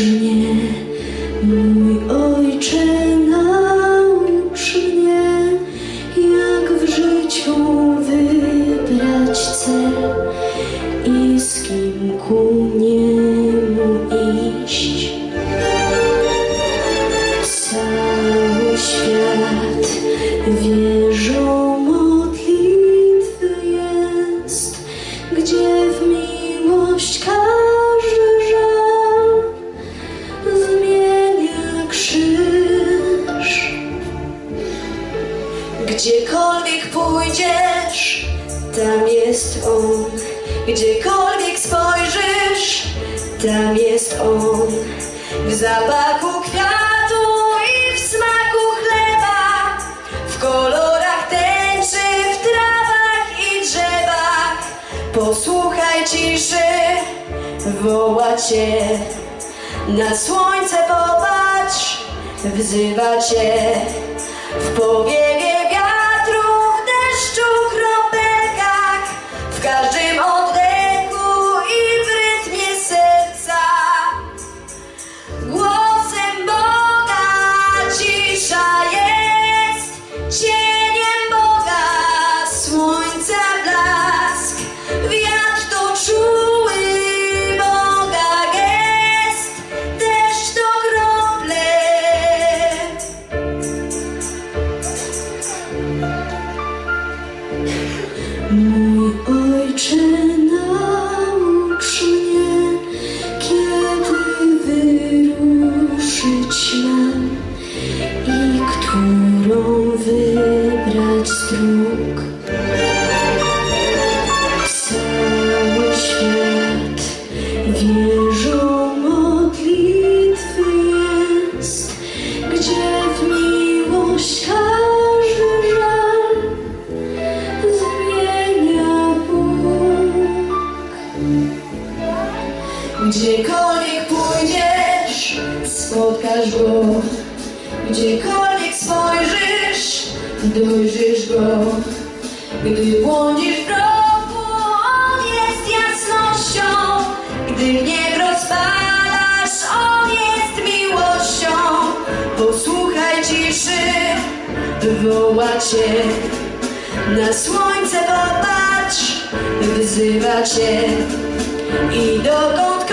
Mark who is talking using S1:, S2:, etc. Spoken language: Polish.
S1: Naucz mnie, mój ojcze, naucz mnie, jak w życiu wybrać cel i z kim kłócić. Gdziekolwiek pójdziesz, tam jest on. Gdziekolwiek spojrzysz, tam jest on. W zapachu kwiatu i w smaku chleba, w kolorach tęczy, w trawach i drzewach. Posłuchaj ciszy, woła cię. Na słońce popatrz, wzywa cię. W powiewie wierzą modlitwy jest, gdzie Gdziekolwiek pójdziesz, spotkasz Go. Gdziekolwiek spojrzysz, dojrzysz Go. Gdy błądzisz w roku, On jest jasnością. Gdy gniew rozpalasz, On jest miłością. Posłuchaj ciszy, woła cię. Na słońce popatrz, wzywa cię i dokądkolwiek